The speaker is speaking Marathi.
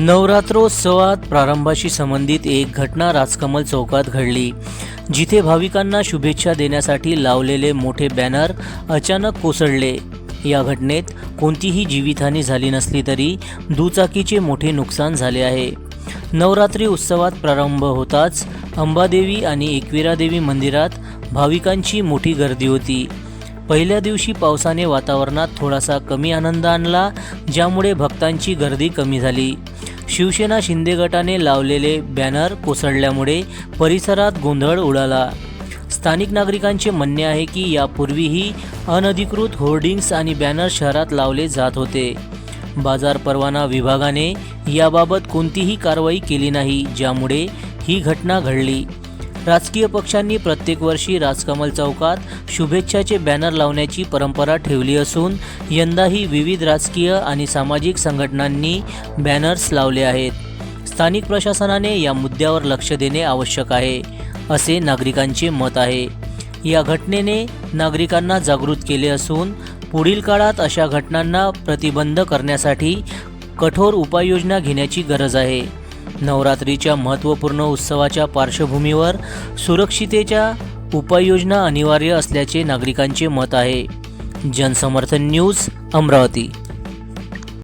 नवरात्रोत्सवात प्रारंभाशी संबंधित एक घटना राजकमल चौकात घडली जिथे भाविकांना शुभेच्छा देण्यासाठी लावलेले मोठे बॅनर अचानक कोसळले. या घटनेत कोणतीही जीवितहानी झाली नसली तरी दुचाकीचे मोठे नुकसान झाले आहे. नवरात्री उत्सवात प्रारंभ होताच अंबादेवी आणि एकविरादेवी मंदिरात भाविकांची मोठी गर्दी होती. पहिल्या दिवशी पावसाने वातावरणात थोडासा कमी आनंद आणला ज्यामुळे भक्तांची गर्दी कमी झाली. शिवसेना शिंदे गटाने लावलेले बॅनर कोसळल्यामुळे परिसरात गोंधळ उडाला. स्थानिक नागरिकांचे म्हणणे आहे की यापूर्वीही अनधिकृत होर्डिंग्स आणि बॅनर शहरात लावले जात होते. बाजार परवाना विभागाने याबाबत कोणतीही कारवाई केली नाही ज्यामुळे ही घटना घडली. राजकीय पक्षांनी प्रत्येक वर्षी राजकमल चौकात शुभेच्छाचे बॅनर लावण्याची परंपरा ठेवली असून यंदाही विविध राजकीय आणि सामाजिक संघटनांनी बॅनर्स लावले आहेत. स्थानिक प्रशासनाने या मुद्द्यावर लक्ष देणे आवश्यक आहे असे नागरिकांचे मत आहे. या घटनेने नागरिकांना जागृत केले असून पुढील काळात अशा घटनांना प्रतिबंध करण्यासाठी कठोर उपाययोजना घेण्याची गरज आहे. नवरात्रीच्या महत्त्वपूर्ण उत्सवाच्या पार्श्वभूमीवर सुरक्षितेच्या उपाययोजना अनिवार्य असल्याचे नागरिकांचे मत आहे. जनसमर्थन न्यूज अमरावती.